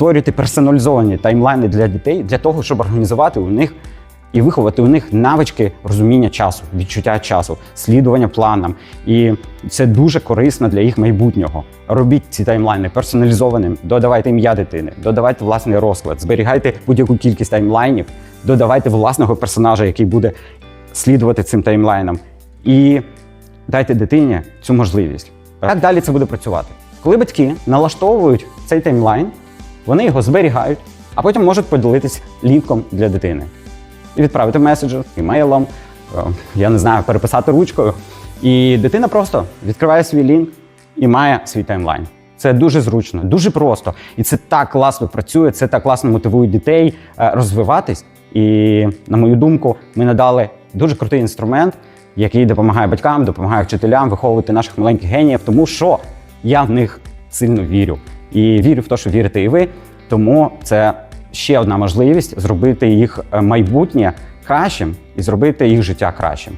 створюєте персоналізовані таймлайни для дітей для того, щоб організувати у них і виховати у них навички розуміння часу, відчуття часу, слідування планам. І це дуже корисно для їх майбутнього. Робіть ці таймлайни персоналізованим, додавайте ім'я дитини, додавайте власний розклад, зберігайте будь-яку кількість таймлайнів, додавайте власного персонажа, який буде слідувати цим таймлайнам. І дайте дитині цю можливість. Як далі це буде працювати? Коли батьки налаштовують цей таймлайн, вони його зберігають, а потім можуть поділитись лінком для дитини і відправити меседжер, імейлом, е, я не знаю, переписати ручкою. І дитина просто відкриває свій лінк і має свій таймлайн. Це дуже зручно, дуже просто. І це так класно працює, це так класно мотивує дітей е, розвиватись. І, на мою думку, ми надали дуже крутий інструмент, який допомагає батькам, допомагає вчителям виховувати наших маленьких геніїв, тому що я в них сильно вірю. І вірю в те, що вірите і ви. Тому це ще одна можливість зробити їх е, майбутнє кращим і зробити їх життя кращим.